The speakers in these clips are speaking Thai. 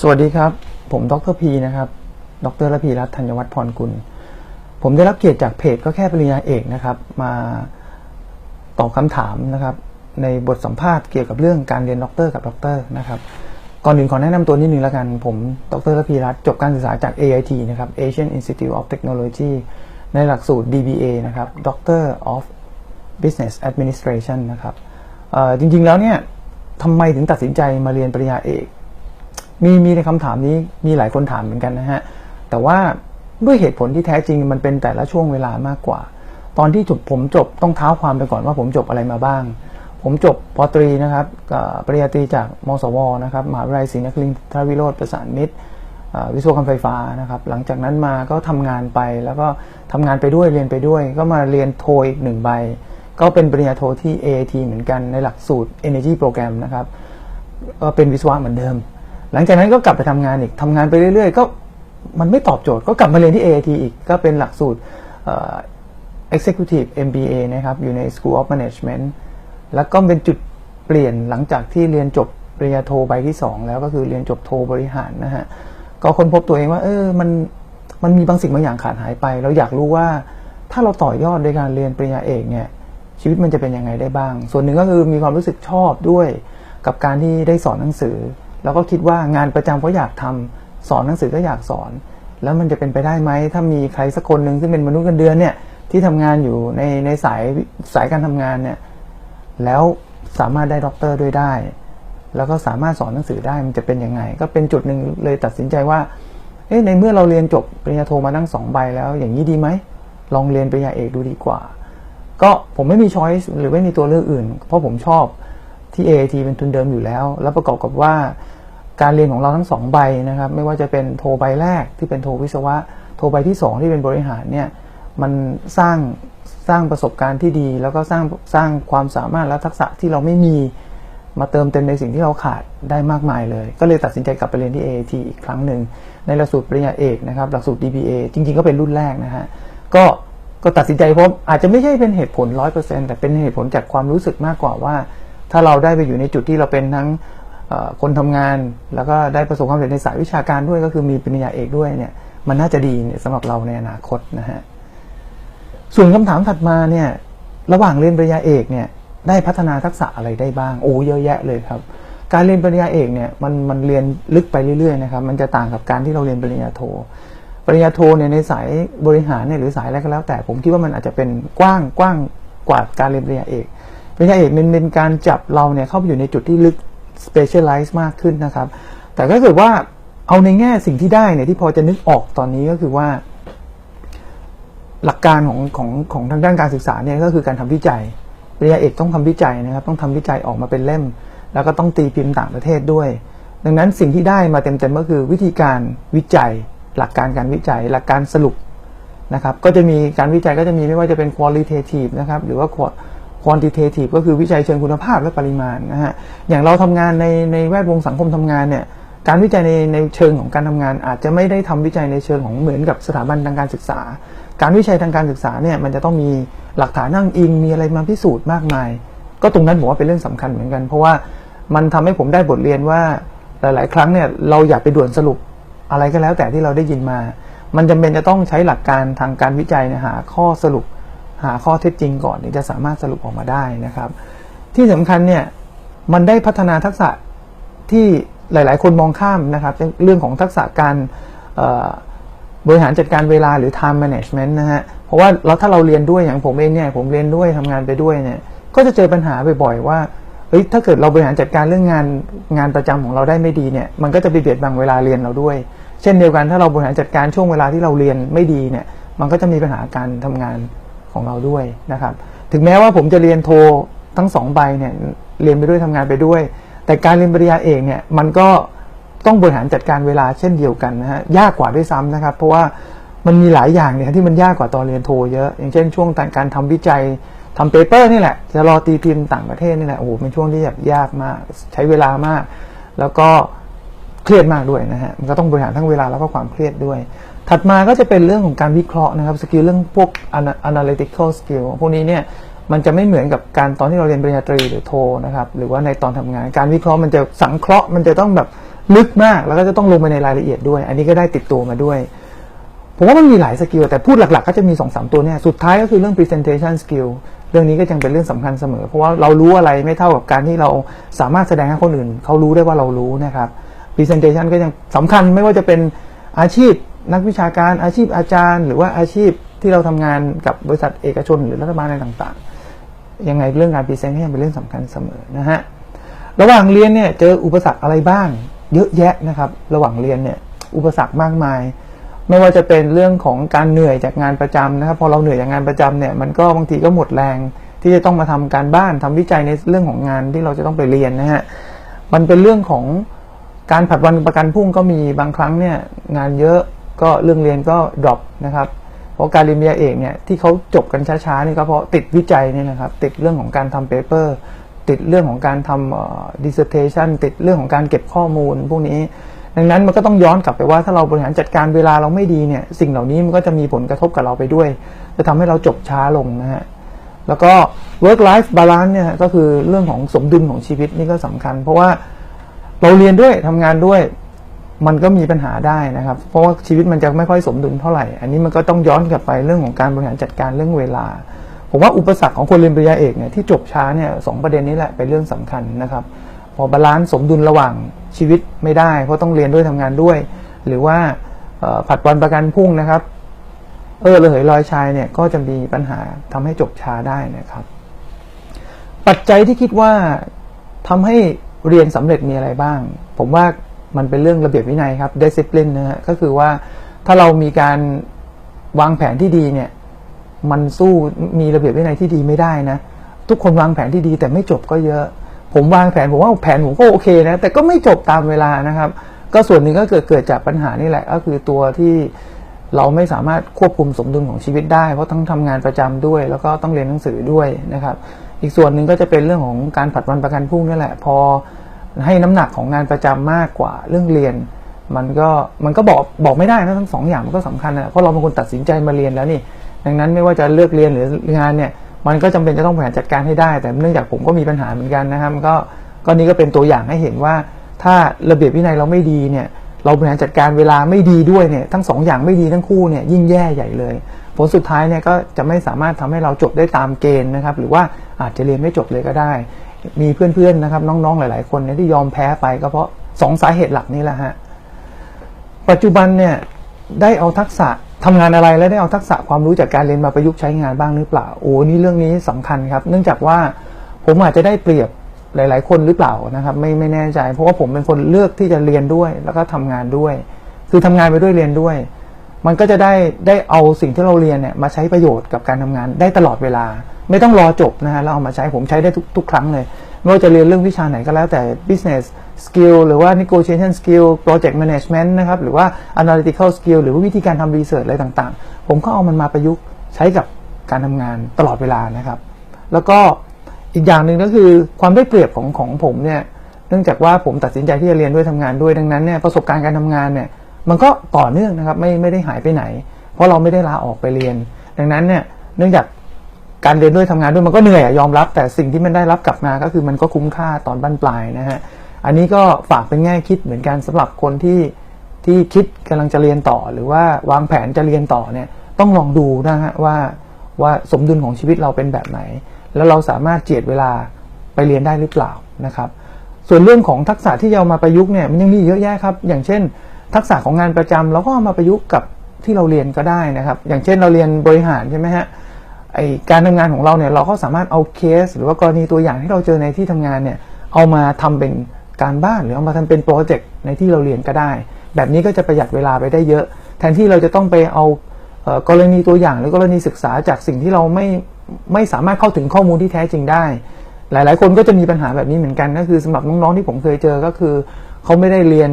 สวัสดีครับ ผมดรพีนะครับ ดรระพีรัตน์ธัญวัฒน์พรกุล ผมได้รับเกียรติจากเพจก็แค่ปริญญาเอกนะครับ มาตอบคำถามนะครับ ในบทสัมภาษณ์เกี่ยวกับเรื่องการเรียนด็อกเตอร์กับด็อกเตอร์นะครับ ก่อนอื่นขอแนะนำตัวนิดนึงแล้วกัน ผมดรระพีรัตน์จบการศึกษาจาก AIT นะครับ Asian Institute of Technology ในหลักสูตร DBA นะครับ Doctor of Business Administration นะครับจริงๆแล้วเนี่ยทำไมถึงตัดสินใจมาเรียนปริญญาเอก มีมีในคำถามนี้มีหลายคนถามเหมือนกันนะฮะ แต่ว่าด้วยเหตุผลที่แท้จริงมันเป็นแต่ละช่วงเวลามากกว่า ตอนที่จบผมจบต้องเท้าความไปก่อนว่าผมจบอะไรมาบ้าง ผมจบปตรีนะครับปริญญาตรีจากมสวนะครับมหาวิทยาลัยศรีนครินทรวิโรธประสานมิตรวิศวกรรมไฟฟ้านะครับ หลังจากนั้นมาก็ทำงานไปแล้วก็ทำงานไปด้วยเรียนไปด้วย ก็มาเรียนโทอีกหนึ่งใบ ก็เป็นปริญญาโทที่ AIT เหมือนกันในหลักสูตร Energy Program นะครับก็เป็นวิศวะเหมือนเดิม หลังจากนั้นก็กลับไปทำงานอีกทำงานไปเรื่อยๆ ก็มันไม่ตอบโจทย์ก็กลับมาเรียนที่ AIT อีกก็เป็นหลักสูตรเอ่อ Executive MBA นะครับอยู่ใน School of Management แล้วก็เป็นจุดเปลี่ยนหลังจากที่เรียนจบปริญญาโทใบที่ 2 แล้วก็คือเรียนจบโทบริหารนะฮะก็ค้นพบตัวเองว่าเออมันมันมีบางสิ่งบางอย่างขาดหายไป เราอยากรู้ว่าถ้าเราต่อยอดในการเรียนปริญญาเอกเนี่ยชีวิตมันจะเป็นยังไงได้บ้าง ส่วนหนึ่งก็คือมีความรู้สึกชอบด้วยกับการที่ได้สอนหนังสือ แล้วก็คิดว่างานประจำก็อยากทำสอนหนังสือก็อยากสอน แล้วมันจะเป็นไปได้ไหมถ้ามีใครสักคนหนึ่งซึ่งเป็นมนุษย์เงินเดือนเนี่ยที่ทำงานอยู่ในในสายสายการทำงานเนี่ยแล้วสามารถได้ด็อกเตอร์ด้วยได้ แล้วก็สามารถสอนหนังสือได้มันจะเป็นยังไง ก็เป็นจุดหนึ่งเลยตัดสินใจว่าเอ๊ะในเมื่อเราเรียนจบปริญญาโทมาตั้งสองใบแล้ว อย่างนี้ดีไหมลองเรียนปริญญาเอกดูดีกว่า ก็ผมไม่มีช้อยส์หรือไม่มีตัวเลือกอื่น เพราะผมชอบที่ AIT เป็นทุนเดิมอยู่แล้ว แล้วประกอบกับว่า การเรียนของเราทั้งสองใบนะครับ ไม่ว่าจะเป็นโทใบแรกที่เป็นโทวิศวะ โทใบที่สองที่เป็นบริหารเนี่ยมันสร้างสร้างประสบการณ์ที่ดี แล้วก็สร้างสร้างความสามารถและทักษะที่เราไม่มีมาเติมเต็มในสิ่งที่เราขาดได้มากมายเลย ก็เลยตัดสินใจกลับไปเรียนที่ AIT อีกครั้งหนึ่งในหลักสูตรปริญญาเอกนะครับ หลักสูตร DBA จริงๆ ก็เป็นรุ่นแรกนะฮะก็ก็ตัดสินใจเพราะอาจจะไม่ใช่เป็นเหตุผลร้อยเปอร์เซ็นแต่เป็นเหตุผลจากความรู้สึกมากกว่าว่า ถ้าเราได้ไปอยู่ในจุดที่เราเป็นทั้ง คนทำงานแล้วก็ได้ประสบความสำเร็จในสายวิชาการด้วยก็คือมีปริญญาเอกด้วยเนี่ยมันน่าจะดีเนี่ยสำหรับเราในอนาคตนะฮะส่วนคำถามถัดมาเนี่ยระหว่างเรียนปริญญาเอกเนี่ยได้พัฒนาทักษะอะไรได้บ้างโอ้เยอะแยะเลยครับ การเรียนปริญญาเอกเนี่ยมันมันเรียนลึกไปเรื่อยๆนะครับมันจะต่างกับการที่เราเรียนปริญญาโทปริญญาโทเนี่ยในสายบริหารเนี่ยหรือสายอะไรก็แล้ว แต่ผมคิดว่ามันอาจจะเป็นกว้างกว้างกว่าการเรียนปริญญาเอกปริญญาเอกมันเป็นการจับเราเนี่ยเข้าไปอยู่ในจุดที่ลึก specialize มากขึ้นนะครับ แต่ก็คือว่าเอาในแง่สิ่งที่ได้เนี่ยที่พอจะนึกออกตอนนี้ก็คือว่า หลักการของของของทางด้านการศึกษาเนี่ยก็คือการทำวิจัยปริญญาเอกต้องทำวิจัยนะครับ ต้องทำวิจัยออกมาเป็นเล่ม แล้วก็ต้องตีพิมพ์ต่างประเทศด้วย ดังนั้นสิ่งที่ได้มาเต็มๆก็คือวิธีการวิจัย หลักการการวิจัย หลักการสรุปนะครับ ก็จะมีการวิจัยก็จะมีไม่ว่าจะเป็น qualitative นะครับ หรือว่า quantitative ก็คือวิจัยเชิงคุณภาพและปริมาณนะฮะ อย่างเราทำงานในในแวดวงสังคมทำงานเนี่ย การวิจัยในในเชิงของการทำงาน อาจจะไม่ได้ทำวิจัยในเชิงของเหมือนกับสถาบันทางการศึกษา การวิจัยทางการศึกษาเนี่ยมันจะต้องมีหลักฐานนั่งอิง มีอะไรมาพิสูจน์มากมาย ก็ตรงนั้นผมว่าเป็นเรื่องสำคัญเหมือนกัน เพราะว่ามันทำให้ผมได้บทเรียนว่าหลาย ๆ ครั้งเนี่ยเราอย่าไปด่วนสรุปอะไรก็แล้วแต่ที่เราได้ยินมา มันจำเป็นจะต้องใช้หลักการทางการวิจัยนยหาข้อสรุป หาข้อเท็จจริงก่อนถึงจะสามารถสรุปออกมาได้นะครับ ที่สำคัญเนี่ยมันได้พัฒนาทักษะที่หลาย ๆ คนมองข้ามนะครับ เรื่องของทักษะการบริหารจัดการเวลาหรือ time management นะฮะ เพราะว่าเราถ้าเราเรียนด้วยอย่างผมเองเนี่ยผมเรียนด้วยทำงานไปด้วยเนี่ยก็จะเจอปัญหาบ่อย ๆ ว่าเฮ้ยถ้าเกิดเราบริหารจัดการเรื่องงานงานประจำของเราได้ไม่ดีเนี่ยมันก็จะไปเบียดบังเวลาเรียนเราด้วย เช่นเดียวกันถ้าเราบริหารจัดการช่วงเวลาที่เราเรียนไม่ดีเนี่ยมันก็จะมีปัญหาการทำงาน ของเราด้วยนะครับ ถึงแม้ว่าผมจะเรียนโททั้งสองใบเนี่ยเรียนไปด้วยทำงานไปด้วย แต่การเรียนปริญญาเอกเนี่ยมันก็ต้องบริหารจัดการเวลาเช่นเดียวกันนะฮะยากกว่าด้วยซ้ำนะครับ เพราะว่ามันมีหลายอย่างเนี่ยที่มันยากกว่าตอนเรียนโทเยอะ อย่างเช่นช่วงการทำวิจัยทำเปเปอร์นี่แหละ จะรอตีพิมพ์ต่างประเทศนี่แหละโอ้โหเป็นช่วงที่แบบยากมาก ใช้เวลามาก แล้วก็เครียดมากด้วยนะฮะมันก็ต้องบริหารทั้งเวลาแล้วก็ความเครียดด้วย ถัดมาก็จะเป็นเรื่องของการวิเคราะห์นะครับสกิลเรื่องพวก analytical skill พวกนี้เนี่ยมันจะไม่เหมือนกับการตอนที่เราเรียนปริญญาตรีหรือโทนะครับหรือว่าในตอนทำงาน การวิเคราะห์มันจะสังเคราะห์มันจะต้องแบบลึกมาก แล้วก็จะต้องลงไปในรายละเอียดด้วย อันนี้ก็ได้ติดตัวมาด้วย ผมว่ามันมีหลายสกิลแต่พูดหลักๆ ก็จะมี2อสตัวเนี่ยสุดท้ายก็คือเรื่อง presentation skill เรื่องนี้ก็ยังเป็นเรื่องสำคัญเสมอ เพราะว่าเรารู้อะไรไม่เท่ากับการที่เราสามารถแสดงให้คนอื่นเขารู้ได้ว่าเรารู้นะครับ presentation ก็ยังสำคัญไม่ว่าจะเป็นอาชีพ นักวิชาการอาชีพอาจารย์ หรือว่าอาชีพที่เราทำงานกับบริษัทเอกชนหรือรัฐบาลอะไรต่างๆ ยังไงเรื่องการพรีเซนต์ก็ยังเป็นเรื่องสำคัญเสมอนะฮะระหว่างเรียนเนี่ยเจออุปสรรคอะไรบ้าง เยอะแยะนะครับ ระหว่างเรียนเนี่ยอุปสรรคมากมาย ไม่ว่าจะเป็นเรื่องของการเหนื่อยจากงานประจำนะครับพอเราเหนื่อยจากงานประจำเนี่ยมันก็บางทีก็หมดแรง ที่จะต้องมาทำการบ้านทำวิจัยในเรื่องของงานที่เราจะต้องไปเรียนนะฮะมันเป็นเรื่องของการผัดวันประกันพรุ่งก็มีบางครั้งเนี่ยงานเยอะ ก็เรื่องเรียนก็ดรอปนะครับเพราะการเรียนปริญญาเอกเนี่ยที่เขาจบกันช้าๆนี่ก็เพราะติดวิจัยนี่นะครับติดเรื่องของการทำเปเปอร์ติดเรื่องของการทำ dissertation ติดเรื่องของการเก็บข้อมูลพวกนี้ ดังนั้นมันก็ต้องย้อนกลับไปว่าถ้าเราบริหารจัดการเวลาเราไม่ดีเนี่ยสิ่งเหล่านี้มันก็จะมีผลกระทบกับเราไปด้วย จะทำให้เราจบช้าลงนะฮะแล้วก็ work life balance เนี่ยก็คือเรื่องของสมดุลของชีวิตนี่ก็สำคัญ เพราะว่าเราเรียนด้วยทำงานด้วย มันก็มีปัญหาได้นะครับ เพราะว่าชีวิตมันจะไม่ค่อยสมดุลเท่าไหร่ อันนี้มันก็ต้องย้อนกลับไปเรื่องของการบริหารจัดการเรื่องเวลา ผมว่าอุปสรรคของคนเรียนปริญญาเอกเนี่ยที่จบช้าเนี่ยสองประเด็นนี้แหละเป็นเรื่องสำคัญนะครับ พอบาลานซ์สมดุลระหว่างชีวิตไม่ได้ เพราะต้องเรียนด้วยทำงานด้วย หรือว่าผัดวันประกันพรุ่งนะครับ เออระเหยลอยชายเนี่ยก็จะมีปัญหาทำให้จบช้าได้นะครับ ปัจจัยที่คิดว่าทำให้เรียนสำเร็จมีอะไรบ้าง ผมว่า มันเป็นเรื่องระเบียบวินัยครับ discipline นะฮะก็คือว่าถ้าเรามีการวางแผนที่ดีเนี่ย มันสู้มีระเบียบวินัยที่ดีไม่ได้นะ ทุกคนวางแผนที่ดีแต่ไม่จบก็เยอะ ผมวางแผนผมว่าแผนผมก็โอเคนะ แต่ก็ไม่จบตามเวลานะครับ ก็ส่วนหนึ่งก็เกิดเกิดจากปัญหานี่แหละ ก็คือตัวที่เราไม่สามารถควบคุมสมดุลของชีวิตได้ เพราะต้องทำงานประจำด้วย แล้วก็ต้องเรียนหนังสือด้วยนะครับ อีกส่วนหนึ่งก็จะเป็นเรื่องของการผัดวันประกันพรุ่งนี่แหละ พอ ให้น้ำหนักของงานประจำมากกว่าเรื่องเรียน มันก็มันก็บอกบอกไม่ได้นะทั้งสองอย่างมันก็สำคัญนะเพราะเราเป็นคนตัดสินใจมาเรียนแล้วนี่ ดังนั้นไม่ว่าจะเลือกเรียนหรืองานเนี่ย มันก็จำเป็นจะต้องบริหารจัดการให้ได้ แต่เนื่องจากผมก็มีปัญหาเหมือนกันนะครับก็ก็นี่ก็เป็นตัวอย่างให้เห็นว่า ถ้าระเบียบวินัยเราไม่ดีเนี่ยเราบริหารจัดการเวลาไม่ดีด้วยเนี่ยทั้งสองอย่างไม่ดีทั้งคู่เนี่ยยิ่งแย่ใหญ่เลย ผลสุดท้ายเนี่ยก็จะไม่สามารถทำให้เราจบได้ตามเกณฑ์นะครับ หรือว่าอาจจะเรียนไม่จบเลยก็ได้ มีเพื่อนๆนะครับ น้องๆหลาย ๆ คนเนี่ยที่ยอมแพ้ไปก็เพราะสองสาเหตุหลักนี้แหละฮะปัจจุบันเนี่ยได้เอาทักษะทำงานอะไรและได้เอาทักษะความรู้จากการเรียนมาประยุกต์ใช้งานบ้างหรือเปล่าโอ้นี่เรื่องนี้สำคัญครับ เนื่องจากว่าผมอาจจะได้เปรียบหลาย ๆ คนหรือเปล่านะครับ ไม่ไม่แน่ใจ เพราะว่าผมเป็นคนเลือกที่จะเรียนด้วย แล้วก็ทำงานด้วย คือทำงานไปด้วยเรียนด้วย มันก็จะได้ได้เอาสิ่งที่เราเรียนเนี่ยมาใช้ประโยชน์กับการทำงานได้ตลอดเวลา ไม่ต้องรอจบนะฮะแล้วเอามาใช้ผมใช้ได้ทุกทุกครั้งเลย ไม่ว่าจะเรียนเรื่องวิชาไหนก็แล้วแต่ business skill หรือว่า negotiation skill project management นะครับ หรือว่า analytical skill หรือว่าวิธีการทำ research อะไรต่างๆ ผมก็เอามันมาประยุกต์ใช้กับการทำงานตลอดเวลานะครับ แล้วก็อีกอย่างหนึ่งก็คือความได้เปรียบของของผมเนี่ยเนื่องจากว่าผมตัดสินใจที่จะเรียนด้วยทำงานด้วยดังนั้นเนี่ยประสบการณ์การทำงานเนี่ยมันก็ต่อเนื่องนะครับไม่ไม่ได้หายไปไหน เพราะเราไม่ได้ลาออกไปเรียน ดังนั้นเนี่ยเนื่องจาก การเรียนด้วยทำงานด้วยมันก็เหนื่อยอะยอมรับ แต่สิ่งที่มันได้รับกลับมาก็คือมันก็คุ้มค่าตอนบั้นปลายนะฮะอันนี้ก็ฝากเป็นแง่คิดเหมือนกันสำหรับคนที่ที่คิดกำลังจะเรียนต่อ หรือว่าวางแผนจะเรียนต่อเนี่ยต้องลองดูนะฮะว่าว่าสมดุลของชีวิตเราเป็นแบบไหน แล้วเราสามารถเจียดเวลาไปเรียนได้หรือเปล่านะครับ ส่วนเรื่องของทักษะที่เอามาประยุกต์เนี่ยมันยังมีเยอะแยะครับ อย่างเช่น ทักษะของงานประจำเราก็เอามาประยุกต์กับที่เราเรียนก็ได้นะครับ อย่างเช่นเราเรียนบริหารใช่ไหมฮะ ไอการทำงานของเราเนี่ยเราก็สามารถเอาเคส หรือว่ากรณีตัวอย่างที่เราเจอในที่ทำงานเนี่ยเอามาทำเป็นการบ้านหรือเอามาทำเป็นโปรเจกต์ในที่เราเรียนก็ได้ แบบนี้ก็จะประหยัดเวลาไปได้เยอะ แทนที่เราจะต้องไปเอากรณีตัวอย่างหรือกรณีศึกษาจากสิ่งที่เราไม่ไม่สามารถเข้าถึงข้อมูลที่แท้จริงได้ หลาย ๆ คนก็จะมีปัญหาแบบนี้เหมือนกันก็คือสำหรับน้องๆที่ผมเคยเจอก็คือเขาไม่ได้เรียน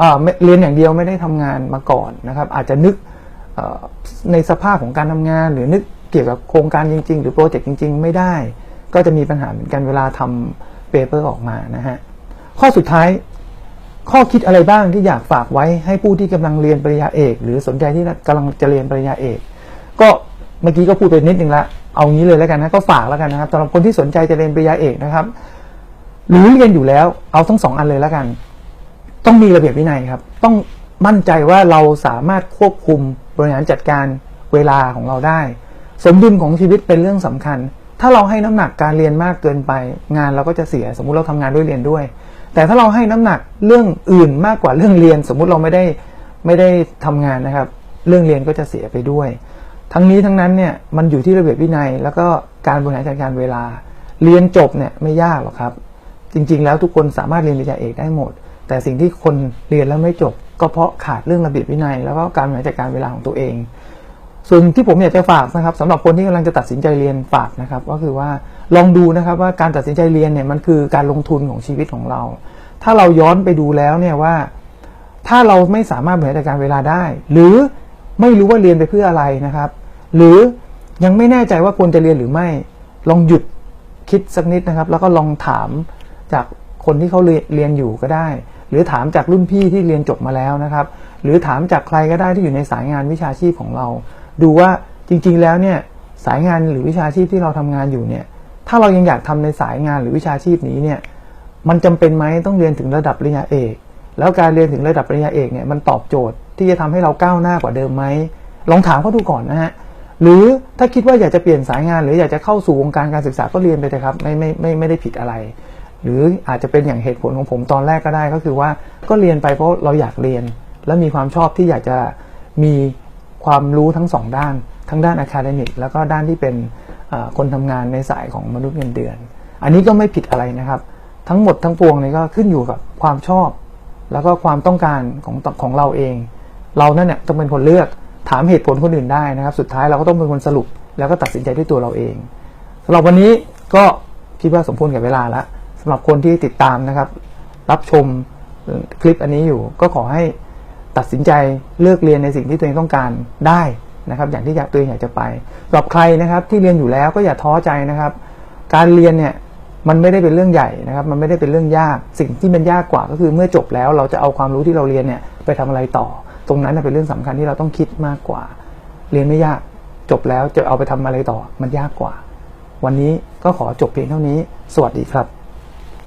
อ่าไม่เรียนอย่างเดียวไม่ได้ทำงานมาก่อนนะครับ อาจจะนึกในสภาพของการทำงาน หรือนึก เกี่ยวกับโครงการจริง ๆ หรือโปรเจกต์จริง ๆ ไม่ได้ ก็จะมีปัญหาเหมือนกันเวลาทำเปเปอร์ออกมานะฮะข้อสุดท้าย ข้อคิดอะไรบ้างที่อยากฝากไว้ให้ผู้ที่กำลังเรียนปริญญาเอก หรือสนใจที่กำลังจะเรียนปริญญาเอก ก็เมื่อกี้ก็พูดไปนิดนึงละเอางี้เลยแล้วกันนะก็ฝากแล้วกันนะครับสำหรับคนที่สนใจจะเรียนปริญญาเอกนะครับ หรือเรียนอยู่แล้วเอาทั้งสองอันเลยแล้วกัน ต้องมีระเบียบวินัยครับ ต้องมั่นใจว่าเราสามารถควบคุมบริหารจัดการเวลาของเราได้ สมดุลของชีวิตเป็นเรื่องสำคัญ ถ้าเราให้น้ำหนักการเรียนมากเกินไป งานเราก็จะเสีย สมมุติเราทำงานด้วยเรียนด้วย แต่ถ้าเราให้น้ำหนักเรื่องอื่นมากกว่าเรื่องเรียน สมมุติเราไม่ได้ไม่ได้ทำงานนะครับ เรื่องเรียนก็จะเสียไปด้วย ทั้งนี้ทั้งนั้นเนี่ยมันอยู่ที่ระเบียบวินัย แล้วก็การบริหารจัดการเวลา เรียนจบเนี่ยไม่ยากหรอกครับ จริง ๆ แล้วทุกคนสามารถเรียนปริญญาเอกได้หมด แต่สิ่งที่คนเรียนแล้วไม่จบ ก็เพราะขาดเรื่องระเบียบวินัย แล้วก็การบริหารจัดการเวลาของตัวเอง ส่วนที่ผมอยากจะฝากนะครับสำหรับคนที่กำลังจะตัดสินใจเรียนฝากนะครับ ก็คือว่าลองดูนะครับว่าการตัดสินใจเรียนเนี่ยมันคือการลงทุนของชีวิตของเรา ถ้าเราย้อนไปดูแล้วเนี่ยว่า ถ้าเราไม่สามารถบริหารจัดการเวลาได้ หรือไม่รู้ว่าเรียนไปเพื่ออะไรนะครับ หรือยังไม่แน่ใจว่าควรจะเรียนหรือไม่ลองหยุดคิดสักนิดนะครับ แล้วก็ลองถามจากคนที่เขาเรียนอยู่ก็ได้ หรือถามจากรุ่นพี่ที่เรียนจบมาแล้วนะครับ หรือถามจากใครก็ได้ที่อยู่ในสายงานวิชาชีพของเรา ดูว่าจริง ๆ แล้วเนี่ยสายงานหรือวิชาชีพที่เราทำงานอยู่เนี่ย ถ้าเรายังอยากทำในสายงานหรือวิชาชีพนี้เนี่ย มันจำเป็นไหมต้องเรียนถึงระดับปริญญาเอก แล้วการเรียนถึงระดับปริญญาเอกเนี่ยมันตอบโจทย์ที่จะทำให้เราก้าวหน้ากว่าเดิมไหมลองถามเขาดูก่อนนะฮะหรือถ้าคิดว่าอยากจะเปลี่ยนสายงาน หรืออยากจะเข้าสู่วงการการศึกษาก็เรียนไปเลยครับไม่ไม่ไม่ไม่ได้ผิดอะไร หรืออาจจะเป็นอย่างเหตุผลของผมตอนแรกก็ได้ ก็คือว่าก็เรียนไปเพราะเราอยากเรียน และมีความชอบที่อยากจะมี ความรู้ทั้งสองด้าน ทั้งด้านอะคาเดมิกแล้วก็ด้านที่เป็นคนทำงานในสายของมนุษย์เงินเดือน อันนี้ก็ไม่ผิดอะไรนะครับ ทั้งหมดทั้งปวงนี้ก็ขึ้นอยู่กับความชอบ แล้วก็ความต้องการของของเราเอง เรานั่นเนี่ยต้องเป็นคนเลือกถามเหตุผลคนอื่นได้นะครับ สุดท้ายเราก็ต้องเป็นคนสรุป แล้วก็ตัดสินใจด้วยตัวเราเองสำหรับวันนี้ก็คิดว่าสมควรกับเวลาแล้วสำหรับคนที่ติดตามนะครับ รับชมคลิปอันนี้อยู่ก็ขอให้ ตัดสินใจเลือกเรียนในสิ่งที่ตัวเองต้องการได้นะครับอย่างที่อยากตัวเองอยากจะไปสำหรับใครนะครับที่เรียนอยู่แล้วก็อย่าท้อใจนะครับ การเรียนเนี่ยมันไม่ได้เป็นเรื่องใหญ่นะครับ มันไม่ได้เป็นเรื่องยากสิ่งที่มันยากกว่าก็คือเมื่อจบแล้วเราจะเอาความรู้ที่เราเรียนเนี่ยไปทำอะไรต่อ ตรงนั้นเป็นเรื่องสำคัญที่เราต้องคิดมากกว่า เรียนไม่ยากจบแล้วจะเอาไปทำอะไรต่อ มันยากกว่า วันนี้ก็ขอจบเพียงเท่านี้ สวัสดีครับ